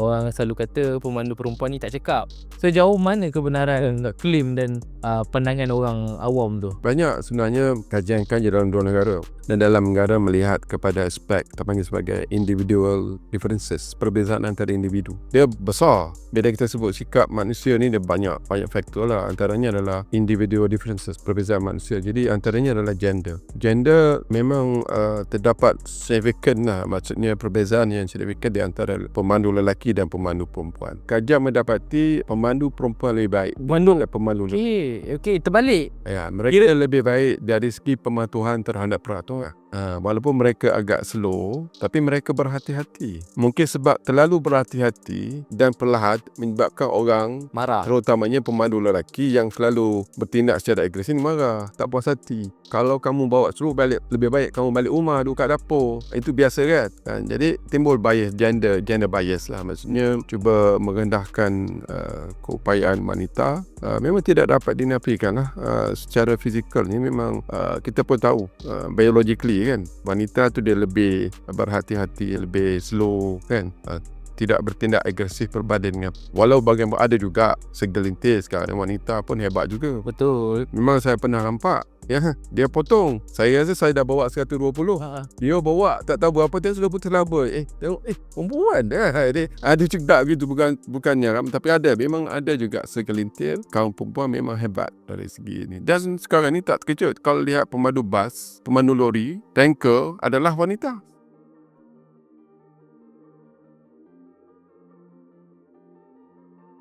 Oh. Orang selalu kata pemandu perempuan ni tak cakap. Sejauh mana kebenaran klaim dan uh, pandangan orang awam tu? Banyak sebenarnya kajian-kajian dalam dua negara dan dalam negara melihat kepada aspek kita panggil sebagai individual differences perbezaan antara individu. Dia besar. Bila kita sebut sikap manusia ni dia banyak banyak faktor lah. Antaranya adalah individual differences perbezaan manusia. Jadi antaranya adalah gender. Gender memang uh, terdapat signifikan lah. Maksudnya perbezaan yang signifikan di antara pemandu lelaki dan pemandu perempuan kajian mendapati pemandu perempuan lebih baik Pemandu pemandu lelaki Okey, okey, terbalik. Ya, mereka lebih baik dari segi pematuhan terhadap peraturan. Uh, walaupun mereka agak slow, tapi mereka berhati-hati. Mungkin sebab terlalu berhati-hati dan perlahan menyebabkan orang Marah. terutamanya pemandu lelaki yang selalu bertindak secara agresif marah, tak puas hati. Kalau kamu bawa slow balik, lebih baik kamu balik rumah, duduk kat dapur. Itu biasa kan? Uh, jadi timbul bias, gender, gender bias lah. Maksudnya cuba merendahkan uh, keupayaan wanita. Uh, memang tidak dapat dinafikan lah. Uh, secara fizikal ni memang uh, kita pun tahu uh, biologically kan. Wanita tu dia lebih berhati-hati lebih slow kan. Uh, tidak bertindak agresif berbanding dengan walau bagaimana ada juga segelintir sekarang wanita pun hebat juga. Betul. memang saya pernah nampak ya dia potong. Saya rasa saya dah bawa 120 Ha. dia bawa tak tahu berapa dia sudah putus laba eh tengok eh perempuan dah. Dia ada juga gitu bukan bukannya ram tapi ada. Memang ada juga segelintir kaum perempuan memang hebat dari segi ini dan sekarang ni tak terkejut. Kalau lihat pemandu bas pemandu lori tanker adalah wanita